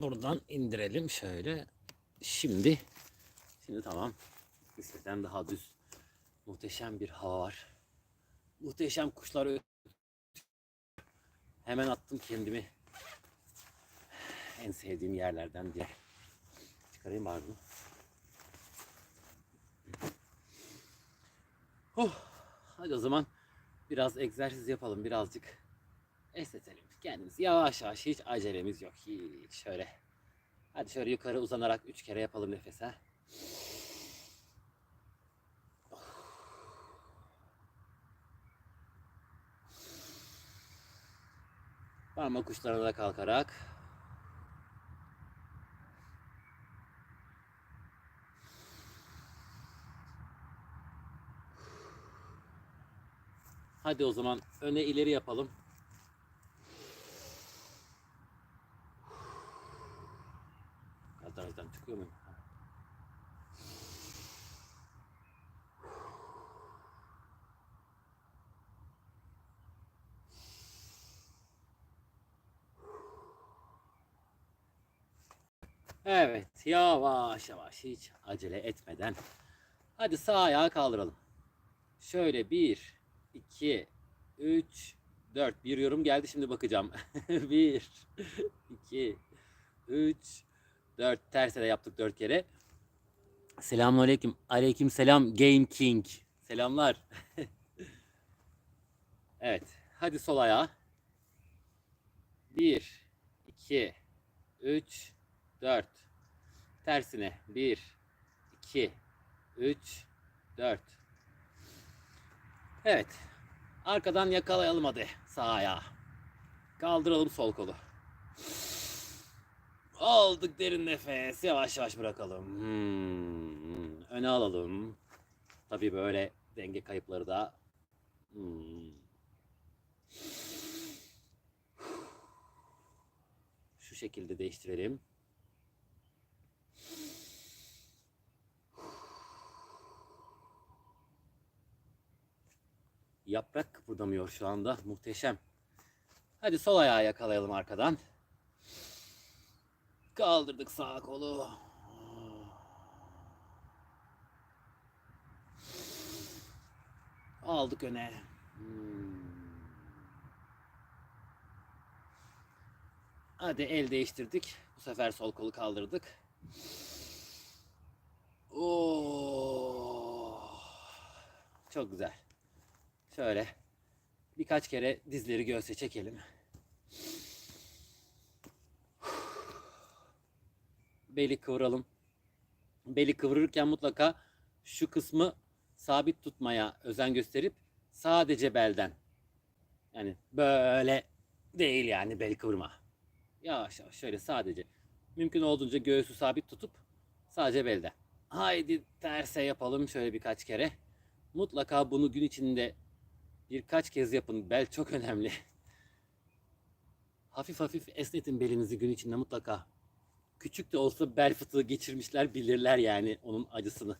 Buradan indirelim şöyle. Şimdi şimdi tamam. Nispeten daha düz. Muhteşem bir hava var. Muhteşem kuşlar Hemen attım kendimi en sevdiğim yerlerden diye. Çıkarayım bari bunu. Oh, hadi o zaman biraz egzersiz yapalım birazcık. Esnetelim kendimizi yavaş yavaş hiç acelemiz yok hiç şöyle. Hadi şöyle yukarı uzanarak üç kere yapalım nefese. Parmak uçlarına da kalkarak. Hadi o zaman öne ileri yapalım. Ha. Evet, yavaş yavaş hiç acele etmeden. Hadi sağ ayağı kaldıralım. Şöyle bir, iki, üç, dört. Bir yorum geldi şimdi bakacağım. bir, iki, üç, dört. Terse de yaptık dört kere. Selamünaleyküm. Aleyküm selam Game King. Selamlar. evet. Hadi sol ayağa. Bir, iki, üç, dört. Tersine. Bir, iki, üç, dört. Evet. Arkadan yakalayalım hadi sağ ayağı. Kaldıralım sol kolu. Aldık derin nefes. Yavaş yavaş bırakalım. Hmm. Öne alalım. Tabii böyle denge kayıpları da. Hmm. Şu şekilde değiştirelim. Yaprak kıpırdamıyor şu anda. Muhteşem. Hadi sol ayağı yakalayalım arkadan. Kaldırdık sağ kolu. Aldık öne. Hadi el değiştirdik. Bu sefer sol kolu kaldırdık. Oo. Çok güzel. Şöyle birkaç kere dizleri göğse çekelim. Beli kıvıralım. Beli kıvırırken mutlaka şu kısmı sabit tutmaya özen gösterip sadece belden. Yani böyle değil yani bel kıvırma. Yavaş yavaş şöyle sadece. Mümkün olduğunca göğsü sabit tutup sadece belden. Haydi terse yapalım şöyle birkaç kere. Mutlaka bunu gün içinde birkaç kez yapın. Bel çok önemli. Hafif hafif esnetin belinizi gün içinde mutlaka. Küçük de olsa bel fıtığı geçirmişler bilirler yani onun acısını.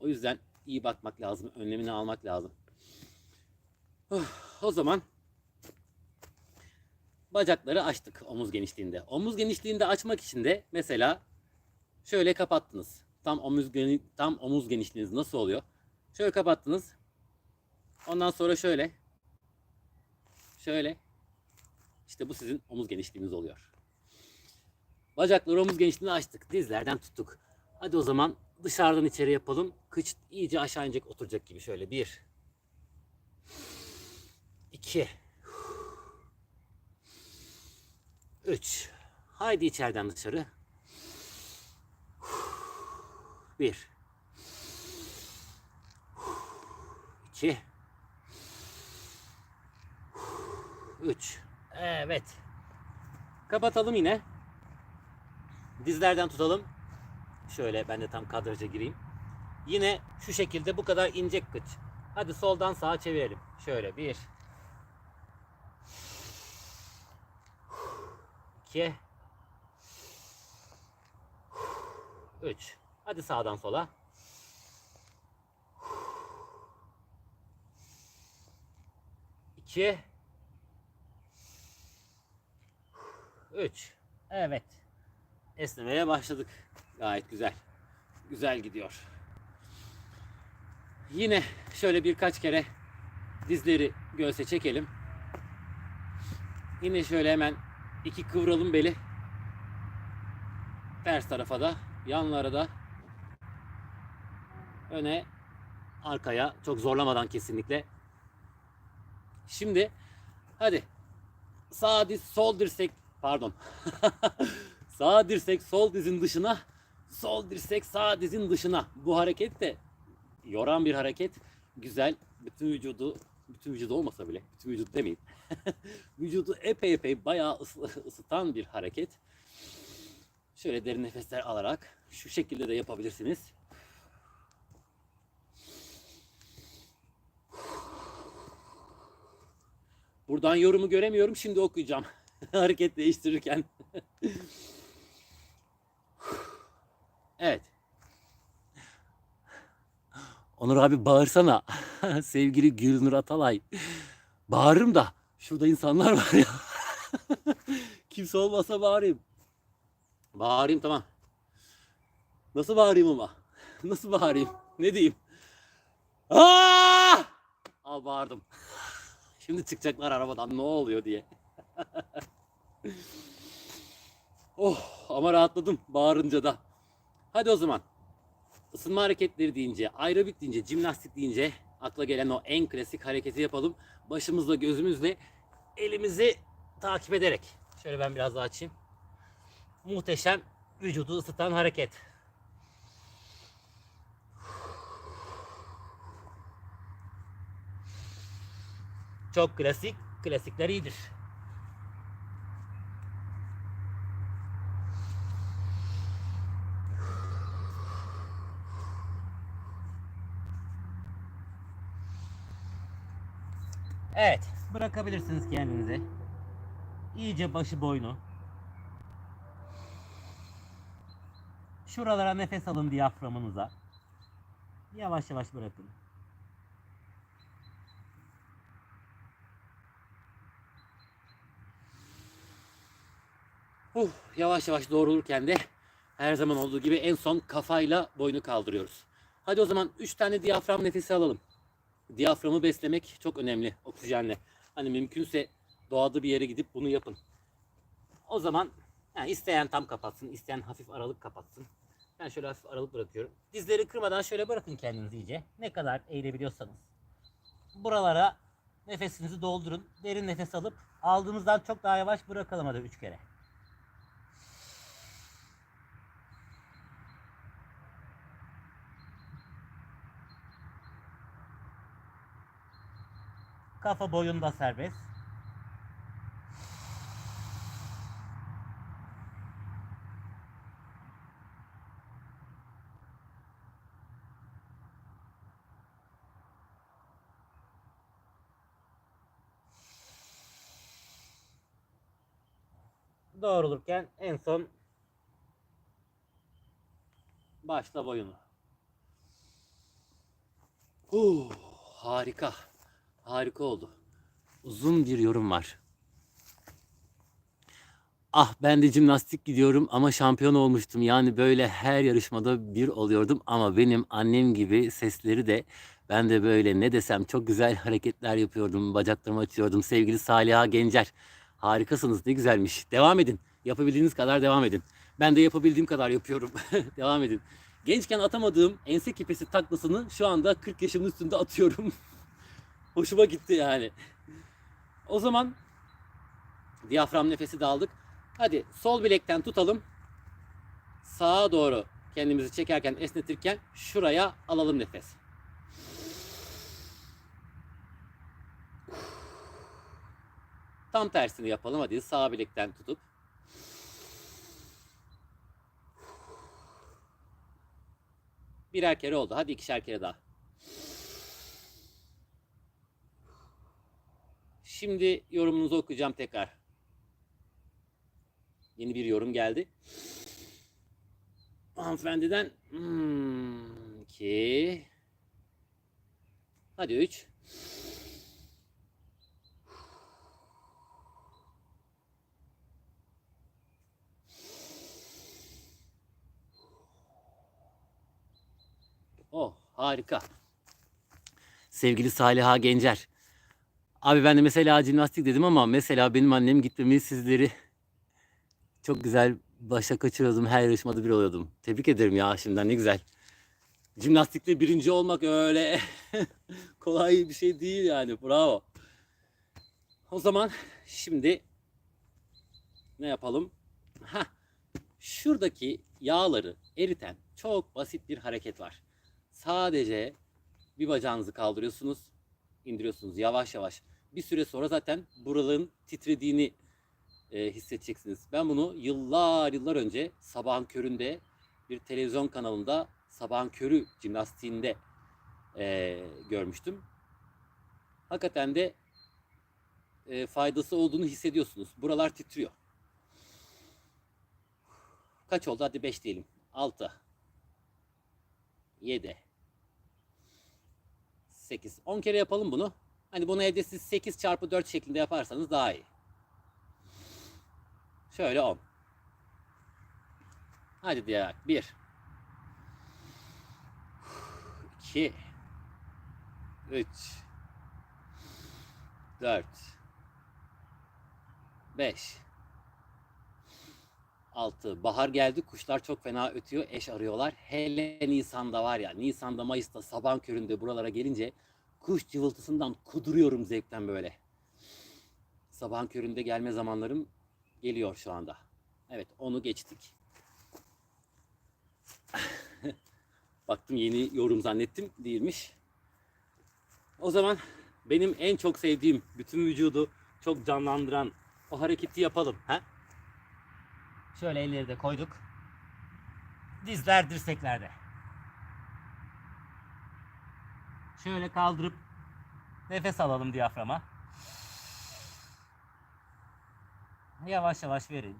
O yüzden iyi bakmak lazım. Önlemini almak lazım. Oh, o zaman bacakları açtık omuz genişliğinde. Omuz genişliğinde açmak için de mesela şöyle kapattınız. Tam omuz geni- tam omuz genişliğiniz nasıl oluyor? Şöyle kapattınız. Ondan sonra şöyle. Şöyle. İşte bu sizin omuz genişliğiniz oluyor. Bacakları omuz genişliğini açtık. Dizlerden tuttuk. Hadi o zaman dışarıdan içeri yapalım. Kıç iyice aşağı inecek oturacak gibi. Şöyle bir. iki, Üç. Haydi içeriden dışarı. Bir. iki, üç. Evet. Kapatalım yine. Dizlerden tutalım. Şöyle ben de tam kadraja gireyim. Yine şu şekilde bu kadar ince kıç. Hadi soldan sağa çevirelim. Şöyle bir. iki, Üç. Hadi sağdan sola. İki. Üç. Evet. Esnemeye başladık. Gayet güzel. Güzel gidiyor. Yine şöyle birkaç kere dizleri göğse çekelim. Yine şöyle hemen iki kıvralım beli. Ters tarafa da, yanlara da. Öne, arkaya çok zorlamadan kesinlikle. Şimdi hadi sağ diz sol dirsek pardon. sağ dirsek sol dizin dışına, sol dirsek sağ dizin dışına. Bu hareket de yoran bir hareket. Güzel. Bütün vücudu bütün vücudu olmasa bile, bütün vücut demeyeyim. vücudu epey epey bayağı ısı- ısıtan bir hareket. Şöyle derin nefesler alarak şu şekilde de yapabilirsiniz. Buradan yorumu göremiyorum. Şimdi okuyacağım. Hareket değiştirirken. evet. Onur abi bağırsana. Sevgili Gülnur Atalay. Bağırırım da şurada insanlar var ya. Kimse olmasa bağırayım. Bağırayım tamam. Nasıl bağırayım ama? Nasıl bağırayım? Ne diyeyim? Aa! Al bağırdım. Şimdi çıkacaklar arabadan ne oluyor diye. oh ama rahatladım bağırınca da. Hadi o zaman. Isınma hareketleri deyince, aerobik deyince, jimnastik deyince akla gelen o en klasik hareketi yapalım. Başımızla gözümüzle elimizi takip ederek. Şöyle ben biraz daha açayım. Muhteşem vücudu ısıtan hareket. Çok klasik, klasikler iyidir. Evet, bırakabilirsiniz kendinizi. İyice başı boynu. Şuralara nefes alın diyaframınıza. Yavaş yavaş bırakın. Uh, yavaş yavaş doğrulurken de her zaman olduğu gibi en son kafayla boynu kaldırıyoruz. Hadi o zaman 3 tane diyafram nefesi alalım. Diyaframı beslemek çok önemli oksijenle. Hani mümkünse doğada bir yere gidip bunu yapın. O zaman yani isteyen tam kapatsın, isteyen hafif aralık kapatsın. Ben şöyle hafif aralık bırakıyorum. Dizleri kırmadan şöyle bırakın kendinizi iyice. Ne kadar eğilebiliyorsanız. Buralara nefesinizi doldurun. Derin nefes alıp aldığımızdan çok daha yavaş bırakalım hadi 3 kere. Kafa boyunda serbest. Doğrulurken en son başla boyunu. Uh, harika. Harika oldu. Uzun bir yorum var. Ah ben de jimnastik gidiyorum ama şampiyon olmuştum. Yani böyle her yarışmada bir oluyordum ama benim annem gibi sesleri de ben de böyle ne desem çok güzel hareketler yapıyordum. Bacaklarımı açıyordum. Sevgili Saliha Gencer. Harikasınız ne güzelmiş. Devam edin. Yapabildiğiniz kadar devam edin. Ben de yapabildiğim kadar yapıyorum. devam edin. Gençken atamadığım ense kepesi taklasını şu anda 40 yaşımın üstünde atıyorum. Hoşuma gitti yani. O zaman diyafram nefesi de aldık. Hadi sol bilekten tutalım. Sağa doğru kendimizi çekerken, esnetirken şuraya alalım nefes. Tam tersini yapalım hadi sağ bilekten tutup. Birer kere oldu. Hadi ikişer kere daha. Şimdi yorumunuzu okuyacağım tekrar. Yeni bir yorum geldi. Hanımefendiden hmm, iki hadi üç Oh harika. Sevgili Saliha Gencer, Abi ben de mesela jimnastik dedim ama mesela benim annem gitmemeyi sizleri çok güzel başa kaçırıyordum. Her yarışmada bir oluyordum. Tebrik ederim ya şimdiden ne güzel. Jimnastikte birinci olmak öyle kolay bir şey değil yani. Bravo. O zaman şimdi ne yapalım? Hah, şuradaki yağları eriten çok basit bir hareket var. Sadece bir bacağınızı kaldırıyorsunuz, indiriyorsunuz yavaş yavaş. Bir süre sonra zaten buraların titrediğini e, hissedeceksiniz. Ben bunu yıllar yıllar önce sabahın köründe bir televizyon kanalında sabahın körü jimnastiğinde e, görmüştüm. Hakikaten de e, faydası olduğunu hissediyorsunuz. Buralar titriyor. Kaç oldu? Hadi 5 diyelim. 6 7 8 10 kere yapalım bunu. Hani bunu evde siz 8 çarpı 4 şeklinde yaparsanız daha iyi. Şöyle 10. Hadi diğer 1 2 3 4 5 6 bahar geldi kuşlar çok fena ötüyor eş arıyorlar. Hele Nisan'da var ya Nisan'da Mayıs'ta sabah köründe buralara gelince kuş cıvıltısından kuduruyorum zevkten böyle sabahın köründe gelme zamanlarım geliyor şu anda evet onu geçtik baktım yeni yorum zannettim değilmiş o zaman benim en çok sevdiğim bütün vücudu çok canlandıran o hareketi yapalım. Ha? Şöyle elleri de koyduk. Dizler dirseklerde. Şöyle kaldırıp nefes alalım diyaframa. Yavaş yavaş verin.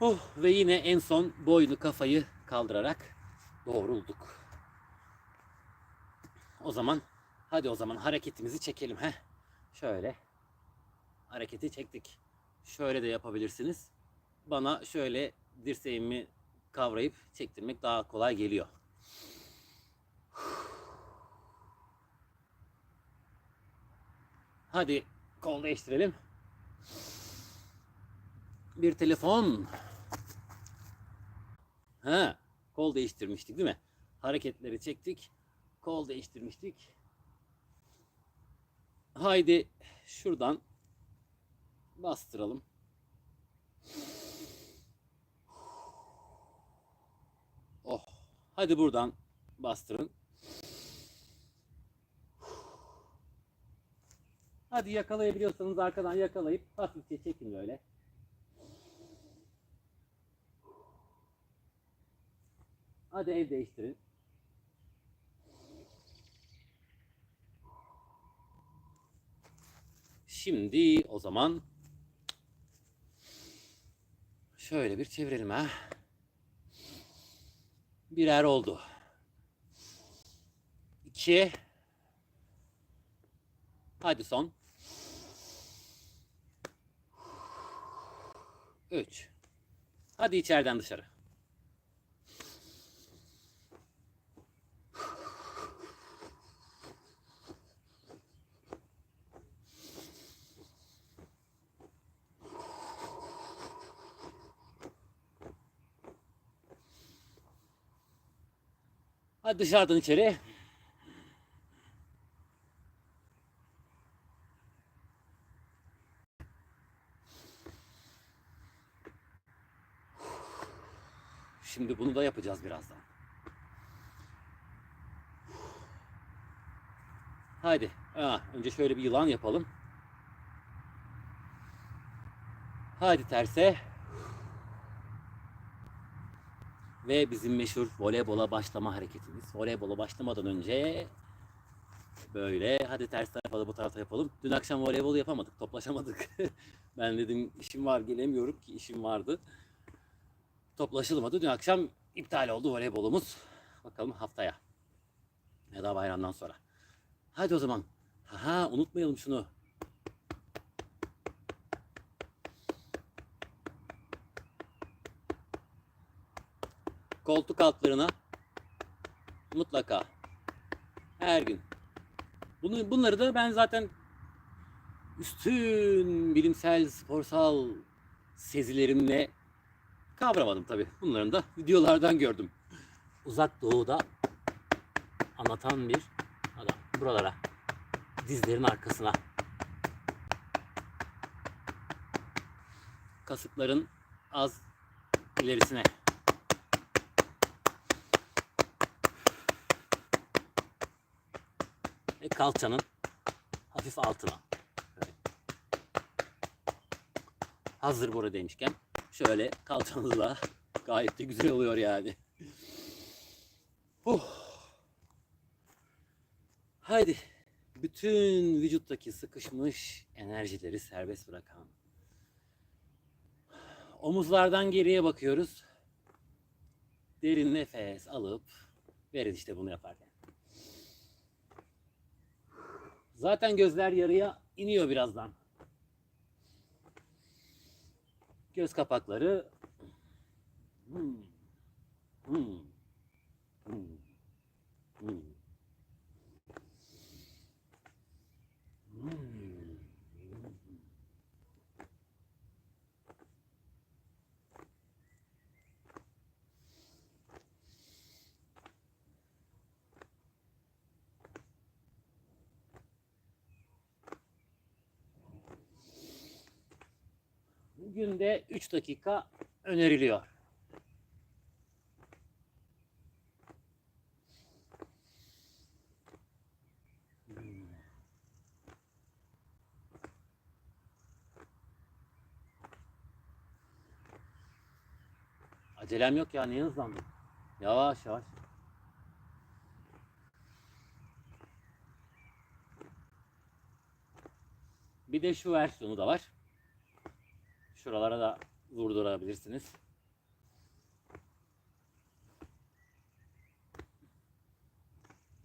Oh ve yine en son boynu kafayı kaldırarak doğrulduk. O zaman hadi o zaman hareketimizi çekelim he. Şöyle hareketi çektik. Şöyle de yapabilirsiniz. Bana şöyle dirseğimi kavrayıp çektirmek daha kolay geliyor. Hadi kol değiştirelim. Bir telefon. Ha, kol değiştirmiştik değil mi? Hareketleri çektik. Kol değiştirmiştik. Haydi şuradan bastıralım. Oh. Hadi buradan bastırın. Hadi yakalayabiliyorsanız arkadan yakalayıp hafifçe çekin böyle. Hadi el değiştirin. Şimdi o zaman şöyle bir çevirelim ha. Birer oldu. İki. Hadi son. Üç. Hadi içeriden dışarı. Hadi dışarıdan içeri. Şimdi bunu da yapacağız birazdan. Haydi. Aa, önce şöyle bir yılan yapalım. Haydi terse. Ve bizim meşhur voleybola başlama hareketimiz. Voleybola başlamadan önce böyle hadi ters tarafa da bu tarafa yapalım. Dün akşam voleybol yapamadık, toplaşamadık. ben dedim işim var gelemiyorum ki işim vardı. Toplaşılmadı. Dün akşam iptal oldu voleybolumuz. Bakalım haftaya. Ya da bayramdan sonra. Hadi o zaman. Ha unutmayalım şunu. Koltuk altlarına mutlaka her gün. Bunu, bunları da ben zaten üstün bilimsel, sporsal sezilerimle kavramadım tabi. Bunların da videolardan gördüm. Uzak doğuda anlatan bir adam. Buralara. Dizlerin arkasına. Kasıkların az ilerisine. Ve kalçanın hafif altına. Böyle. Hazır burada demişken şöyle kalçanızla gayet de güzel oluyor yani. Oh. Haydi bütün vücuttaki sıkışmış enerjileri serbest bırakan. Omuzlardan geriye bakıyoruz. Derin nefes alıp verin işte bunu yaparken. Zaten gözler yarıya iniyor birazdan. Göz kapakları Hmm. Hmm. Hmm. Hmm. Hmm. Günde 3 dakika öneriliyor. Acelem yok ya niye hızlandın? Yavaş yavaş. Bir de şu versiyonu da var. Şuralara da vurdurabilirsiniz.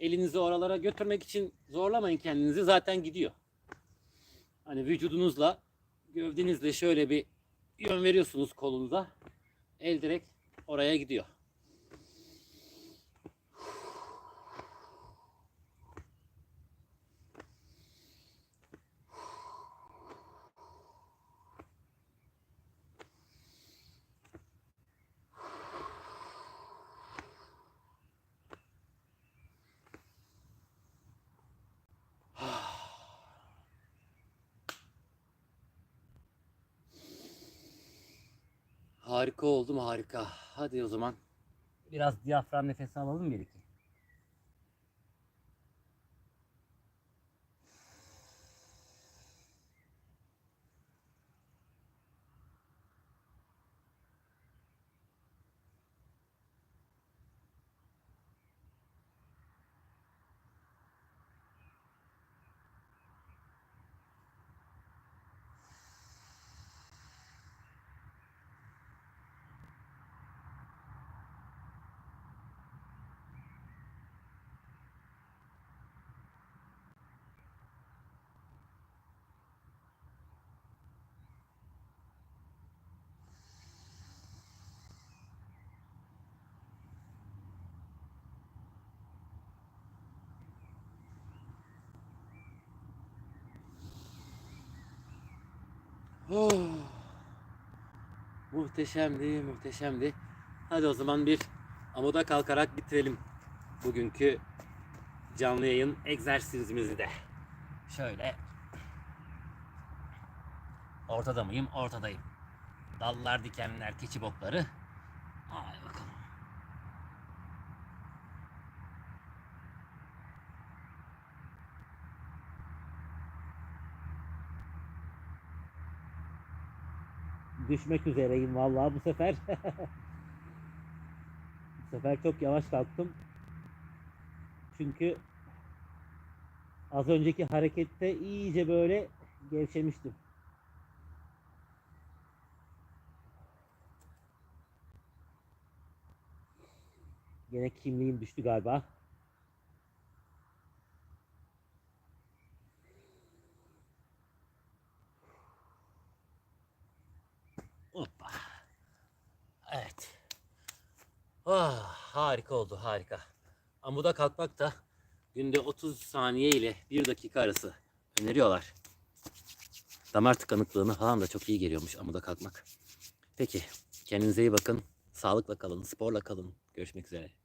Elinizi oralara götürmek için zorlamayın kendinizi zaten gidiyor. Hani vücudunuzla gövdenizle şöyle bir yön veriyorsunuz kolunuza. El direkt oraya gidiyor. Harika oldum harika. Hadi o zaman. Biraz diyafram nefesi alalım bir Oh. Muhteşemdi, muhteşemdi. Hadi o zaman bir amuda kalkarak bitirelim bugünkü canlı yayın egzersizimizi de. Şöyle. Ortada mıyım? Ortadayım. Dallar, dikenler, keçi bokları. Hadi Düşmek üzereyim vallahi bu sefer. sefer çok yavaş kalktım. Çünkü az önceki harekette iyice böyle gevşemiştim. Yine kimliğim düştü galiba. Evet. Ah, harika oldu harika. Amuda kalkmak da günde 30 saniye ile 1 dakika arası öneriyorlar. Damar tıkanıklığına falan da çok iyi geliyormuş amuda kalkmak. Peki kendinize iyi bakın. Sağlıkla kalın, sporla kalın. Görüşmek üzere.